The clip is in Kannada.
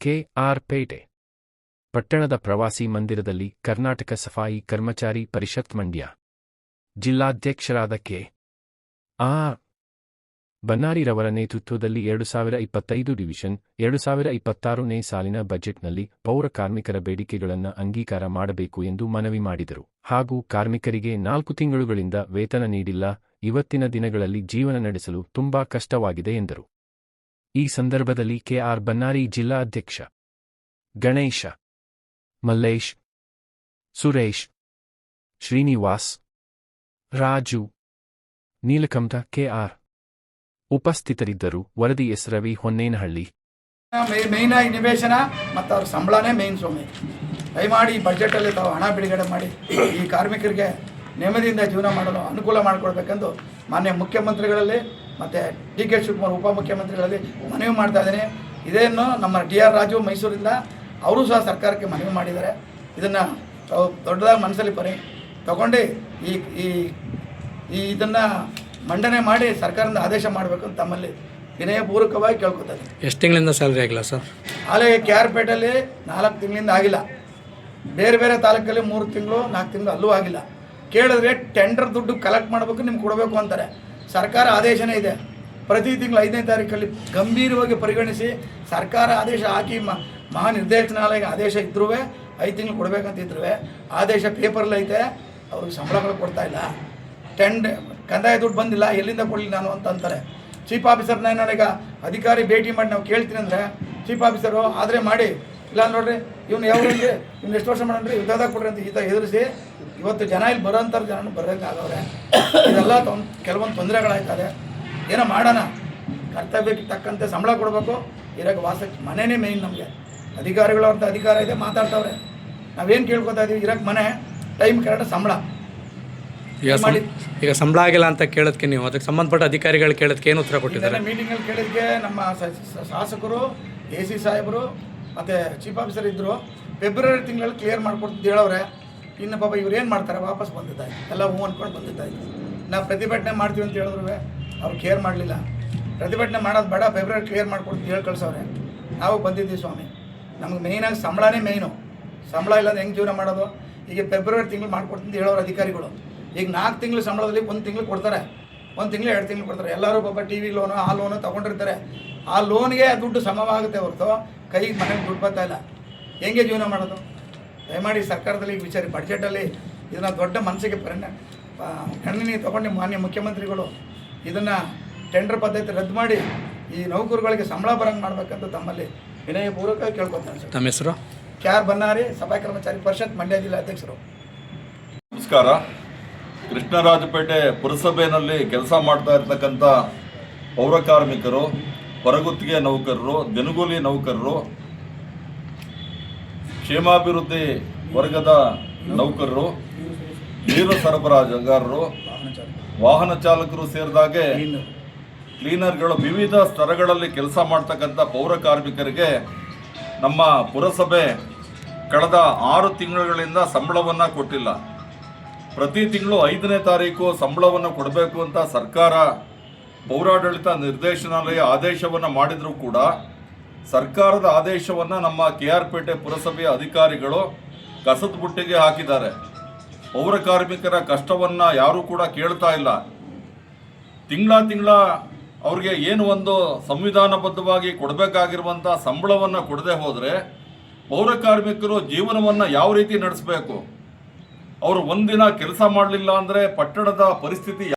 ಕೆಆರ್ ಪೇಟೆ ಪಟ್ಟಣದ ಪ್ರವಾಸಿ ಮಂದಿರದಲ್ಲಿ ಕರ್ನಾಟಕ ಸಫಾಯಿ ಕರ್ಮಚಾರಿ ಪರಿಷತ್ ಮಂಡ್ಯ, ಜಿಲ್ಲಾಧ್ಯಕ್ಷರಾದ ಕೆ. ಆ. ಬನ್ನಾರಿರವರ ನೇತೃತ್ವದಲ್ಲಿ ಎರಡು ಸಾವಿರ ಇಪ್ಪತ್ತೈದು ಡಿವಿಷನ್, ಎರಡು ಸಾವಿರ ಇಪ್ಪತ್ತಾರನೇ ಸಾಲಿನ ಬಜೆಟ್ನಲ್ಲಿ ಪೌರ ಕಾರ್ಮಿಕರ ಬೇಡಿಕೆಗಳನ್ನು ಅಂಗೀಕಾರ ಮಾಡಬೇಕು ಎಂದು ಮನವಿ ಮಾಡಿದರು. ಹಾಗೂ ಕಾರ್ಮಿಕರಿಗೆ ನಾಲ್ಕು ತಿಂಗಳುಗಳಿಂದ ವೇತನ ನೀಡಿಲ್ಲ, ಇವತ್ತಿನ ದಿನಗಳಲ್ಲಿ ಜೀವನ ನಡೆಸಲು ತುಂಬಾ ಕಷ್ಟವಾಗಿದೆ ಎಂದರು. ಈ ಸಂದರ್ಭದಲ್ಲಿ ಕೆಆರ್ ಬನ್ನಾರಿ ಜಿಲ್ಲಾಧ್ಯಕ್ಷ ಗಣೇಶ, ಮಲ್ಲೇಶ್, ಸುರೇಶ್, ಶ್ರೀನಿವಾಸ್, ರಾಜು, ನೀಲಕಂಠ ಕೆಆರ್ ಉಪಸ್ಥಿತರಿದ್ದರು. ವರದಿ ಎಸ್. ರವಿ ಹೊನ್ನೇನಹಳ್ಳಿ. ಮೇನ್ ಆಗಿ ನಿವೇಶನ ಮತ್ತು ಅವ್ರ ಸಂಬಳನೇ ಮೇನ್ ಸ್ವಾಮಿ. ದಯಮಾಡಿ ಬಜೆಟಲ್ಲಿ ತಾವು ಹಣ ಬಿಡುಗಡೆ ಮಾಡಿ. ಈ ಕಾರ್ಮಿಕರಿಗೆ ನೆಮ್ಮದಿಯಿಂದ ಜೀವನ ಮಾಡಲು ಅನುಕೂಲ ಮಾಡಿಕೊಡ್ಬೇಕೆಂದು ಮಾನ್ಯ ಮುಖ್ಯಮಂತ್ರಿಗಳಲ್ಲಿ ಮತ್ತು ಡಿ ಕೆ ಶಿವಕುಮಾರ್ ಉಪಮುಖ್ಯಮಂತ್ರಿಗಳಲ್ಲಿ ಮನವಿ ಮಾಡ್ತಾ ಇದ್ದೀನಿ. ಇದೇನು ನಮ್ಮ ಡಿ ಆರ್ ರಾಜು ಮೈಸೂರಿಂದ ಅವರು ಸಹ ಸರ್ಕಾರಕ್ಕೆ ಮನವಿ ಮಾಡಿದ್ದಾರೆ. ಇದನ್ನು ದೊಡ್ಡದಾಗಿ ಮನಸ್ಸಲ್ಲಿ ಬರೀ ತಗೊಂಡು ಈ ಈ ಈ ಇದನ್ನು ಮಂಡನೆ ಮಾಡಿ ಸರ್ಕಾರದಿಂದ ಆದೇಶ ಮಾಡಬೇಕು ಅಂತ ತಮ್ಮಲ್ಲಿ ವಿನಯಪೂರ್ವಕವಾಗಿ ಕೇಳ್ಕೊತಾರೆ ಎಷ್ಟು ತಿಂಗಳಿಂದ ಸ್ಯಾಲ್ರಿ ಆಗಿಲ್ಲ ಸರ್ ಆಲೇ ಕೆ ಆರ್ ಪೇಟಲ್ಲಿ ನಾಲ್ಕು ತಿಂಗಳಿಂದ ಆಗಿಲ್ಲ. ಬೇರೆ ಬೇರೆ ತಾಲೂಕಲ್ಲಿ ಮೂರು ತಿಂಗಳು ನಾಲ್ಕು ತಿಂಗಳು ಅಲ್ಲೂ ಆಗಿಲ್ಲ. ಕೇಳಿದ್ರೆ ಟೆಂಡರ್ ದುಡ್ಡು ಕಲೆಕ್ಟ್ ಮಾಡಬೇಕು ನಿಮ್ಗೆ ಕೊಡಬೇಕು ಅಂತಾರೆ. ಸರ್ಕಾರ ಆದೇಶನೇ ಇದೆ. ಪ್ರತಿ ತಿಂಗಳು ಐದನೇ ತಾರೀಕಲ್ಲಿ ಗಂಭೀರವಾಗಿ ಪರಿಗಣಿಸಿ ಸರ್ಕಾರ ಆದೇಶ ಹಾಕಿ ಮ ಮಹಾನಿರ್ದೇಶನಾಲಯ ಆದೇಶ ಇದ್ರೂ ಐದು ತಿಂಗಳು ಕೊಡಬೇಕಂತಿದ್ರು ಆದೇಶ ಪೇಪರ್ಲೈತೆ ಅವ್ರಿಗೆ ಸಂಬಳಗಳು ಕೊಡ್ತಾ ಇಲ್ಲ. ಟೆಂಡ್, ಕಂದಾಯ ದುಡ್ಡು ಬಂದಿಲ್ಲ, ಎಲ್ಲಿಂದ ಕೊಡಲಿ ನಾನು ಅಂತ ಅಂತಾರೆ. ಚೀಫ್ ಆಫೀಸರ್ನ ನನಗೆ ಅಧಿಕಾರಿ ಭೇಟಿ ಮಾಡಿ ನಾವು ಕೇಳ್ತೀನಿ ಅಂದರೆ, ಚೀಫ್ ಆಫೀಸರು ಆದರೆ ಮಾಡಿ, ಇಲ್ಲ ನೋಡ್ರಿ, ಇವ್ನು ಯಾವ್ರಿ ಇವ್ನು ಎಷ್ಟು ವರ್ಷ ಮಾಡೋಣ್ರಿ ಯುದ್ಧದಾಗ ಕೊಡ್ರಿ ಅಂತ ಈತ ಎದುರಿಸಿ, ಇವತ್ತು ಜನ ಇಲ್ಲಿ ಬರೋಂಥವ್ರು ಜನ ಬರೋಕ್ಕಾಗವ್ರೆ ಇದೆಲ್ಲ ತೊಂದ್ ಕೆಲವೊಂದು ತೊಂದರೆಗಳಾಯ್ತದೆ. ಏನೋ ಮಾಡೋಣ. ಕರ್ತವ್ಯಕ್ಕೆ ತಕ್ಕಂತೆ ಸಂಬಳ ಕೊಡಬೇಕು. ಇರೋಕ್ಕೆ ವಾಸಕ್ಕೆ ಮನೆನೇ ಮೇಯ್ನ್ ನಮಗೆ. ಅಧಿಕಾರಿಗಳು ಅಂತ ಅಧಿಕಾರ ಇದೆ ಮಾತಾಡ್ತಾವ್ರೆ. ನಾವೇನು ಕೇಳ್ಕೊತಾ ಇದೀವಿ? ಇರೋಕ್ಕೆ ಮನೆ ಟೈಮ್ ಕರೆಕ್ಟ್ ಸಂಬಳ. ಈಗ ಮಾಡಿ. ಈಗ ಸಂಬಳ ಆಗಿಲ್ಲ ಅಂತ ಕೇಳೋದಕ್ಕೆ ನೀವು ಅದಕ್ಕೆ ಸಂಬಂಧಪಟ್ಟ ಅಧಿಕಾರಿಗಳು ಕೇಳೋದಕ್ಕೆ ಏನು ಉತ್ತರ ಕೊಟ್ಟಿದ್ದಾರೆ? ಮೀಟಿಂಗಲ್ಲಿ ಕೇಳಿದ್ಕೆ ನಮ್ಮ ಶಾಸಕರು ಎ ಸಿ ಸಾಹೇಬರು ಮತ್ತು ಚೀಫ್ ಆಫೀಸರ್ ಇದ್ದರು ಫೆಬ್ರವರಿ ತಿಂಗಳಲ್ಲಿ ಕ್ಲಿಯರ್ ಮಾಡಿಕೊಡ್ತಿದ್ದು ಹೇಳವ್ರೆ. ಇನ್ನು ಪಾಪ ಇವ್ರು ಏನು ಮಾಡ್ತಾರೆ? ವಾಪಸ್ ಬಂದಿದ್ದಾಯ್ತು. ಎಲ್ಲ ಹೂ ಅಂದ್ಕೊಂಡು ಬಂದಿದ್ದಾಯ್ತು. ನಾವು ಪ್ರತಿಭಟನೆ ಮಾಡ್ತೀವಿ ಅಂತ ಹೇಳಿದ್ರು ಅವ್ರು ಕೇರ್ ಮಾಡಲಿಲ್ಲ. ಪ್ರತಿಭಟನೆ ಮಾಡೋದು ಬೇಡ ಫೆಬ್ರವರಿ ಕ್ಲಿಯರ್ ಮಾಡ್ಕೊಡ್ತೀವಿ ಹೇಳಿ ಕಳ್ಸವ್ರೆ ನಾವು ಬಂದಿದ್ದೀವಿ ಸ್ವಾಮಿ. ನಮ್ಗೆ ಮೇಯ್ನಾಗಿ ಸಂಬಳನೇ ಮೇಯ್ನು ಸಂಬಳ ಇಲ್ಲದ ಹೆಂಗೆ ಜೀವನ ಮಾಡೋದು? ಈಗ ಫೆಬ್ರವರಿ ತಿಂಗಳು ಮಾಡ್ಕೊಡ್ತೀನಿ ಹೇಳೋರು ಅಧಿಕಾರಿಗಳು. ಈಗ ನಾಲ್ಕು ತಿಂಗಳು ಸಂಬಳದಲ್ಲಿ ಒಂದು ತಿಂಗಳು ಕೊಡ್ತಾರೆ. ಒಂದು ತಿಂಗಳು, ಎರಡು ತಿಂಗಳು ಕೊಡ್ತಾರೆ. ಎಲ್ಲರೂ ಪಾಪ ಟಿ ವಿ ಲೋನು ಆ ಲೋನು ತೊಗೊಂಡಿರ್ತಾರೆ. ಆ ಲೋನ್ಗೆ ದುಡ್ಡು ಸಮವಾಗುತ್ತೆ ಹೊರತು ಕೈಗೆ ಮನೆಗೆ ದುಡ್ಡು ಬರ್ತಾ ಇಲ್ಲ. ಹೆಂಗೆ ಜೀವನ ಮಾಡೋದು? ದಯಮಾಡಿ ಸರ್ಕಾರದಲ್ಲಿ ಈ ವಿಚಾರ ಬಡ್ಜೆಟಲ್ಲಿ ಇದನ್ನು ದೊಡ್ಡ ಮನಸ್ಸಿಗೆ ಪರಿಣ ಕಣ್ಣಿನಿ ತೊಗೊಂಡು ಮಾನ್ಯ ಮುಖ್ಯಮಂತ್ರಿಗಳು ಇದನ್ನು ಟೆಂಡರ್ ಪದ್ಧತಿ ರದ್ದು ಮಾಡಿ ಈ ನೌಕರುಗಳಿಗೆ ಸಂಬಳ ಬರಂಗೆ ಮಾಡಬೇಕಂತ ತಮ್ಮಲ್ಲಿ ವಿನಯಪೂರ್ವಕ ಕೇಳ್ಕೊತಾನೆ ಸರ್. ತಮ್ಮ ಹೆಸರು? ಕೆ ಆರ್ ಬನ್ನಾರಿ ಸಭಾ ಕರ್ಮಚಾರಿ ಪರಿಷತ್ ಮಂಡ್ಯ ಜಿಲ್ಲಾ ಅಧ್ಯಕ್ಷರು. ನಮಸ್ಕಾರ. ಕೃಷ್ಣರಾಜಪೇಟೆ ಪುರಸಭೆಯಲ್ಲಿ ಕೆಲಸ ಮಾಡ್ತಾ ಇರ್ತಕ್ಕಂಥ ಪೌರ ಕಾರ್ಮಿಕರು ಹೊರಗುತ್ತಿಗೆ ನೌಕರರು ದಿನಗೂಲಿ ನೌಕರರು ಕ್ಷೇಮಾಭಿವೃದ್ಧಿ ವರ್ಗದ ನೌಕರರು, ನೀರು ಸರಬರಾಜುಗಾರರು ವಾಹನ ಚಾಲಕರು ಸೇರಿದಾಗೆ ಕ್ಲೀನರ್ಗಳು ವಿವಿಧ ಸ್ತರಗಳಲ್ಲಿ ಕೆಲಸ ಮಾಡ್ತಕ್ಕಂಥ ಪೌರ ಕಾರ್ಮಿಕರಿಗೆ ನಮ್ಮ ಪುರಸಭೆ ಕಳೆದ ಆರು ತಿಂಗಳುಗಳಿಂದ ಸಂಬಳವನ್ನು ಕೊಟ್ಟಿಲ್ಲ. ಪ್ರತಿ ತಿಂಗಳು ಐದನೇ ತಾರೀಕು ಸಂಬಳವನ್ನು ಕೊಡಬೇಕು ಅಂತ ಸರ್ಕಾರ ಪೌರಾಡಳಿತ ನಿರ್ದೇಶನಾಲಯ ಆದೇಶವನ್ನು ಮಾಡಿದರೂ ಕೂಡ ಸರ್ಕಾರದ ಆದೇಶವನ್ನು ನಮ್ಮ ಕೆ ಆರ್ ಪೇಟೆ ಪುರಸಭೆಯ ಅಧಿಕಾರಿಗಳು ಕಸದ ಬುಟ್ಟಿಗೆ ಹಾಕಿದ್ದಾರೆ. ಪೌರ ಕಾರ್ಮಿಕರ ಕಷ್ಟವನ್ನು ಯಾರೂ ಕೂಡ ಕೇಳ್ತಾ ಇಲ್ಲ. ತಿಂಗಳ ತಿಂಗಳ ಅವ್ರಿಗೆ ಏನು ಒಂದು ಸಂವಿಧಾನಬದ್ಧವಾಗಿ ಕೊಡಬೇಕಾಗಿರುವಂಥ ಸಂಬಳವನ್ನು ಕೊಡದೆ ಹೋದರೆ ಪೌರ ಕಾರ್ಮಿಕರು ಜೀವನವನ್ನು ಯಾವ ರೀತಿ ನಡೆಸಬೇಕು? ಅವರು ಒಂದಿನ ಕೆಲಸ ಮಾಡಲಿಲ್ಲ ಅಂದರೆ ಪಟ್ಟಣದ ಪರಿಸ್ಥಿತಿ